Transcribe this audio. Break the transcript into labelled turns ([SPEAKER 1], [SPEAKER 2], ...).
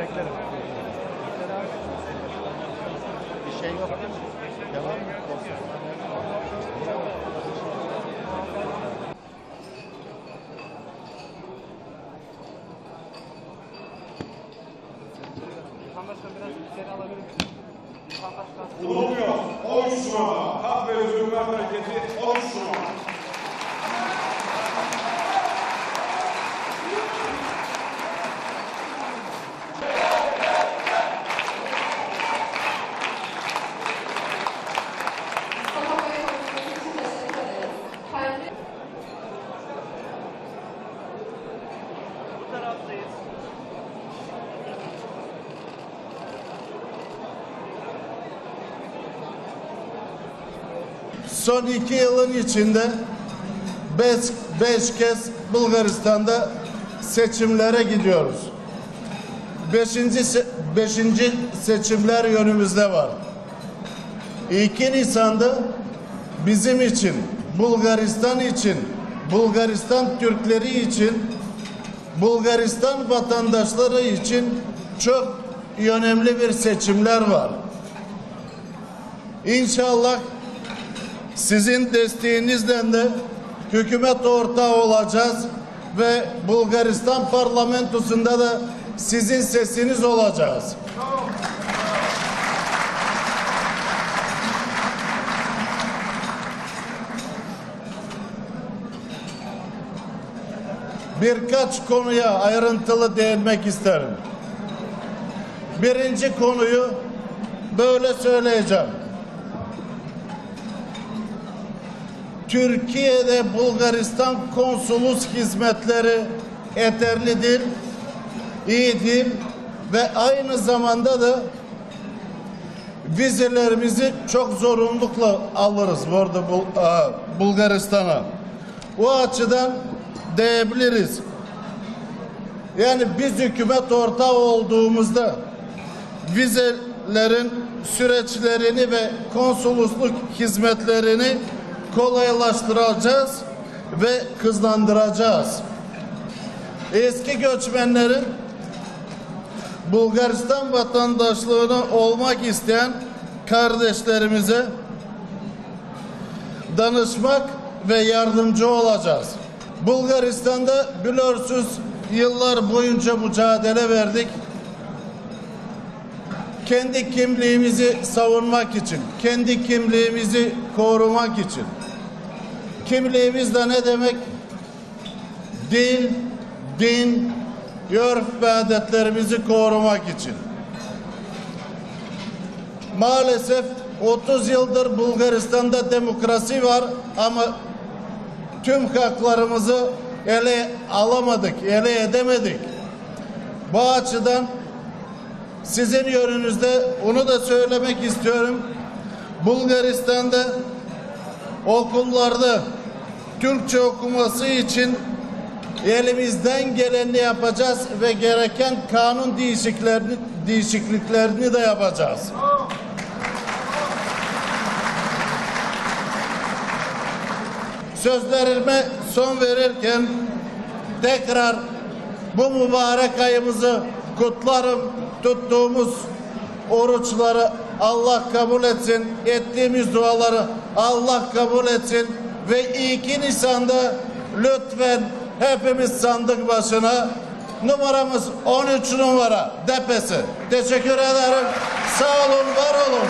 [SPEAKER 1] beklerim. Bir şey yok değil mi? Devam mı?
[SPEAKER 2] Vatandaşlar biraz içeri alabilir miyim? Vatandaşlar
[SPEAKER 3] Bulunmuyor. 13 numara. Hak ve Özgürlükler Hareketi 13 numara.
[SPEAKER 4] Mustafa Bey konuşması için teşekkür ederiz. Kendi
[SPEAKER 2] bu taraftayız.
[SPEAKER 5] Son iki yılın içinde beş, beş kez Bulgaristan'da seçimlere gidiyoruz. Beşinci, beşinci seçimler yönümüzde var. 2 Nisan'da bizim için, Bulgaristan için, Bulgaristan Türkleri için, Bulgaristan vatandaşları için çok önemli bir seçimler var. İnşallah sizin desteğinizle de hükümet ortağı olacağız ve Bulgaristan parlamentosunda da sizin sesiniz olacağız. Birkaç konuya ayrıntılı değinmek isterim. Birinci konuyu böyle söyleyeceğim. Türkiye'de Bulgaristan konsolus hizmetleri yeterlidir, iyidir ve aynı zamanda da vizelerimizi çok zorunlulukla alırız bu arada aa, Bulgaristan'a. O açıdan diyebiliriz. Yani biz hükümet ortağı olduğumuzda vizelerin süreçlerini ve konsolosluk hizmetlerini kolaylaştıracağız ve hızlandıracağız. Eski göçmenlerin Bulgaristan vatandaşlığına olmak isteyen kardeşlerimize danışmak ve yardımcı olacağız. Bulgaristan'da biliyorsunuz yıllar boyunca mücadele verdik. Kendi kimliğimizi savunmak için, kendi kimliğimizi korumak için. Kimliğimiz de ne demek? Dil, din, örf ve adetlerimizi korumak için. Maalesef 30 yıldır Bulgaristan'da demokrasi var ama tüm haklarımızı ele alamadık, ele edemedik. Bu açıdan sizin yönünüzde onu da söylemek istiyorum. Bulgaristan'da okullarda Türkçe okuması için elimizden geleni yapacağız ve gereken kanun değişikliklerini, değişikliklerini de yapacağız. Sözlerime son verirken tekrar bu mübarek ayımızı kutlarım. Tuttuğumuz oruçları Allah kabul etsin. Ettiğimiz duaları Allah kabul etsin. Ve 2 Nisan'da lütfen hepimiz sandık başına numaramız 13 numara depesi. Teşekkür ederim. Sağ olun, var olun.